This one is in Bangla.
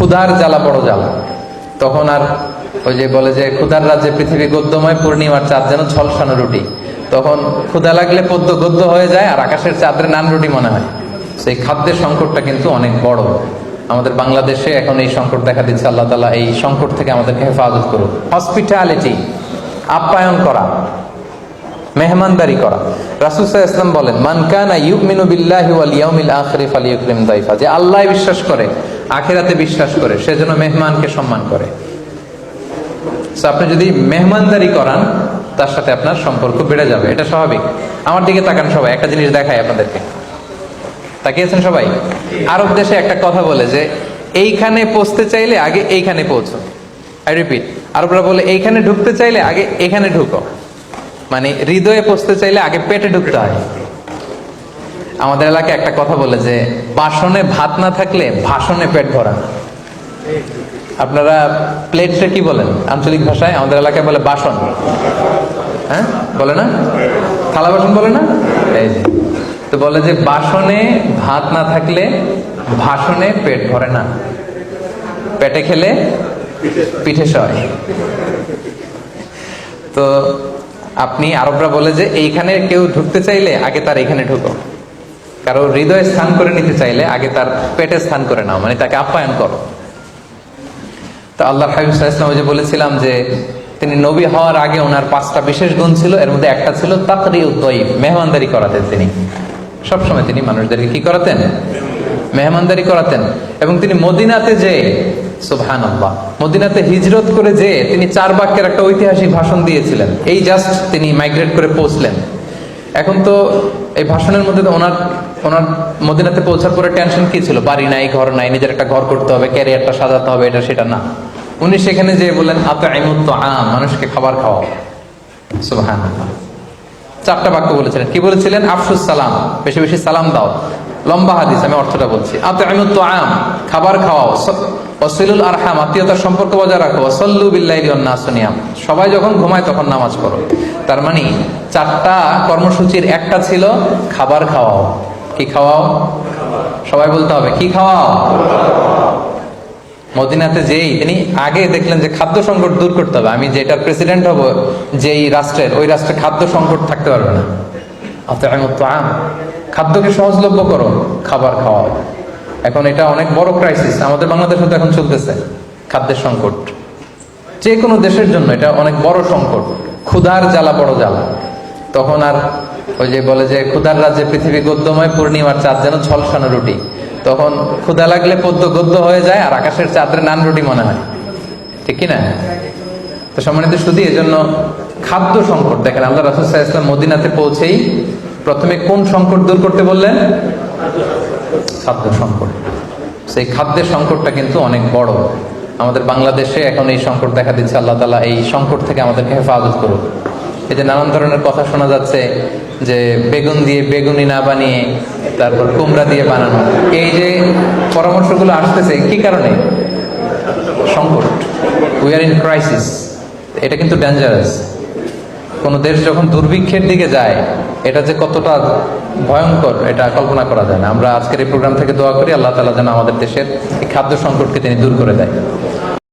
ক্ষুধার জ্বালা বড় জ্বালা। তখন আর ওই যে বলে যে ক্ষুধার রাজ্যে পৃথিবী গদ্যময়, পূর্ণিমার চাঁদ যেন ছলসানো রুটি। তখন ক্ষুধা লাগলে পদ্য গদ্য হয়ে যায় আর আকাশের চাঁদের নান রুটি মনে হয়। সেই খাদ্যের সংকটটা কিন্তু অনেক বড়। আমাদের বাংলাদেশে এখন এই সংকট দেখা দিচ্ছে। আল্লাহ তালা এই সংকট থেকে আমাদেরকে হেফাজত করুক। হসপিটালিটি, আপ্যায়ন করা, মেহমানদারি করা। রাসুসাহ ইসলাম বলেন মানকানা ইউমিনু বিল্লাহি ওয়াল ইয়াউমিল আখিরি ফালিয়ুকরিম দাইফা। যে আল্লাহ বিশ্বাস করে আখিরাতে বিশ্বাস করে সেজন্য মেহমানকে সম্মান করে। আপনি যদি মেহমানদারি করান, তার সাথে আপনার সম্পর্ক বেড়ে যাবে। এটা স্বাভাবিক। আমার দিকে তাকান সবাই, একটা জিনিস দেখাই আপনাদেরকে। তাকিয়েছেন সবাই? আরব দেশে একটা কথা বলে যে, এইখানে পৌঁছতে চাইলে আগে এইখানে পৌঁছো। আই রিপিট আরবরা বলে, এইখানে ঢুকতে চাইলে আগে এখানে ঢুকো। মানে হৃদয়ে পৌঁছতে চাইলে আগে পেটে ঢুকতে হয়। আমাদের এলাকায় একটা কথা বলে যে, বাসনে ভাত না থাকলে ভাষণে পেট ভরা আপনারা প্লেটটা কি বলেন? আঞ্চলিক ভাষায় আমাদের এলাকায় বলে বাসন। হ্যাঁ? বলে না? থালা বাসন বলে না? এই তো বলে যে, বাসনে ভাত না থাকলে ভাষণে পেট ভরে না। পেটে খেলে পিঠে সয় তো আপনি আরবরা বলে যে, এইখানে কেউ ঢুকতে চাইলে আগে তার এখানে ঢুকো। কারও হৃদয়ে স্থান করে নিতে চাইলে আগে তার পেটে স্থান করে নাও মানে তাকে আপ্যায়ন করো। তো আল্লাহ হাবিব ইসলাম যে বলেছিলাম যে তিনি নবী হওয়ার আগে ওনার পাঁচটা বিশেষ গুণ ছিল, এর মধ্যে একটা ছিল তাকরি উদ্দয়ীব মেহমানদারি করাতেন তিনি। সবসময় তিনি মানুষদেরকে কি করাতেন? মেহমানদারি করাতেন। এবং তিনি মদিনাতে যে সুবহান আল্লাহ মদিনাতে হিজরত করে যে তিনি চার বাক্যের একটা ঐতিহাসিক ভাষণ দিয়েছিলেন। এই জাস্ট তিনি মাইগ্রেট করে পৌঁছলেন। এখন তো এই ভাষণের মধ্যে তো ওনার ওনার মদিনাতে পৌঁছার পরে টেনশন কি ছিল? বাড়ি নাই, ঘর নাই, নিজের একটা ঘর করতে হবে ক্যারিয়ারটা সাজাতে হবে, এটা সেটা না। উনি সেখানে যে বললেন আত আইমুত আম মানুষকে খাবার খাওয়া সুবাহ চারটা বাক্য বলেছিলেন। কি বলেছিলেন? আফসুস সালাম, বেশি বেশি সালাম দাও। লম্বা হাদিস, আমি অর্থটা বলছি। আম খাবার খাওয়াও। ওসিলুল আরহাম, আত্মীয়তার সম্পর্ক বজায় রাখো। সল্লু বিল্লাহি নাসনিয়াম সবাই যখন ঘুমায় তখন নামাজ পড়ো। তার মানে চারটা কর্মসূচির একটা ছিল খাবার খাওয়াও। কি খাওয়াও? সবাই বলতে হবে, কি খাওয়াও? মদিনাতে যেই, তিনি আগে দেখলেন যে খাদ্য সংকট দূর করতে হবে। আমি যেটার প্রেসিডেন্ট হব, যেই রাষ্ট্রের, ওই রাষ্ট্রে খাদ্য সংকট থাকতে পারবে না। আম খাদ্যকে সহজলভ্য করো, খাবার খাওয়াও। এখন এটা অনেক বড় ক্রাইসিস আমাদের বাংলাদেশে তো এখন চলতেছে খাদ্যের সংকট। যে কোনো দেশের জন্য এটা অনেক বড় সংকট, ক্ষুধার জ্বালা বড় জ্বালা। তখন আর ওই যে বলে যে ক্ষুধার রাজ্যে পৃথিবী গদ্যময়, পূর্ণিমার চাঁদ যেন ছলসানো রুটি। তখন ক্ষুধা লাগলে পদ্য গদ্য হয়ে যায় আর আকাশের চাঁদের নান রুটি মনে হয়। ঠিক কি না তো সম্মানিত শুধু এই জন্য খাদ্য সংকট, দেখেন আল্লাহ রাসুল ইসলাম মদিনাতে পৌঁছেই প্রথমে কোন সংকট দূর করতে বললেন? খাদ্য সংকট। সেই খাদ্যের সংকটটা কিন্তু অনেক বড়। আমাদের বাংলাদেশে এখন এই সংকট দেখা দিচ্ছে। আল্লাহ তালা এই সংকট থেকে আমাদেরকে হেফাজত করুক। এই যে নানান ধরনের কথা শোনা যাচ্ছে যে বেগুন দিয়ে বেগুনি না বানিয়ে তারপর কুমড়া দিয়ে বানানো। এই যে পরামর্শগুলো আসতেছে, কি কারণে? সংকট। উই আর ইন ক্রাইসিস এটা কিন্তু ডেঞ্জারাস কোনো দেশ যখন দুর্ভিক্ষের দিকে যায় এটা যে কতটা ভয়ঙ্কর, এটা কল্পনা করা যায় না। আমরা আজকের এই প্রোগ্রাম থেকে দোয়া করি, আল্লাহ তালা যেন আমাদের দেশের এই খাদ্য সংকটকে তিনি দূর করে দেয়।